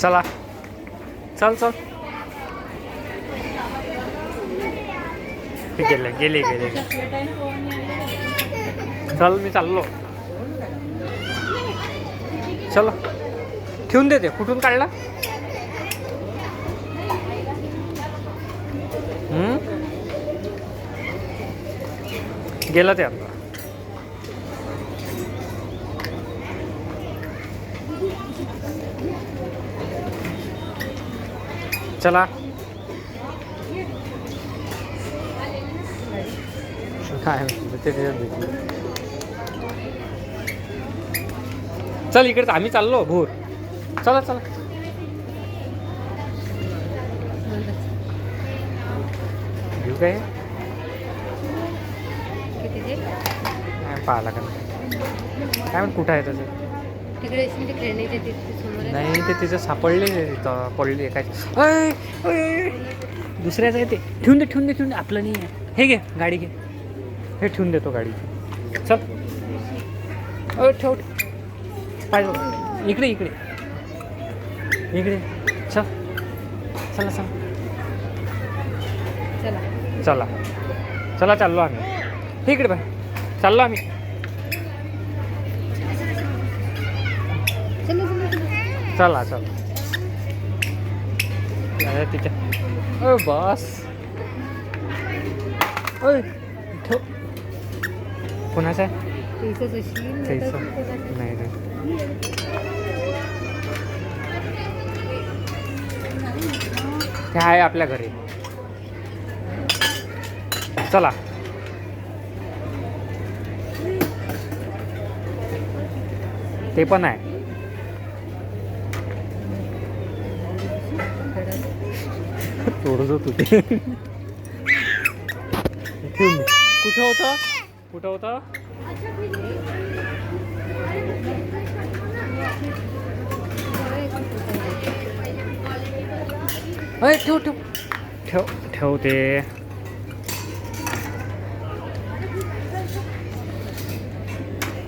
चला. चल चल. हे गेले गेले गेले. चल मी चाललो. चल. ठेवून देते कुठून काढला? गेला गेलं ते आता. चला. काय. चल इकडे आम्ही चाललो भूर. चला चला. घेऊ काय? का नाही काय म्हणत कुठं आहे त्याचं? तिकडे असेल ते खेळण्याच्या तिथे समोर आहे. नाही ते तिचं सापडले तिथं पडले काय? अय, अय, दुसऱ्याचं आहे ते? ठेवून दे ठेवून दे ठेवून दे. आपलं नाही आहे. हे घे गाडी घे. हे ठेवून देतो गाडी. चल. अ ठेव. पाहिजे इकडे इकडे. इकडे. चल. चला चला. चला. चला. चला चाललो आम्ही. हे इकडे बाय चाललो आम्ही चला चला चला चला. चला तिच्या अ बस. ओय कोणाचं आहे? नाही ते आहे आपल्या घरी. चला. ते पण आहे. थोडस दे. कुठं होतं? कुठं होतं? ठेव ठेव. ठेवते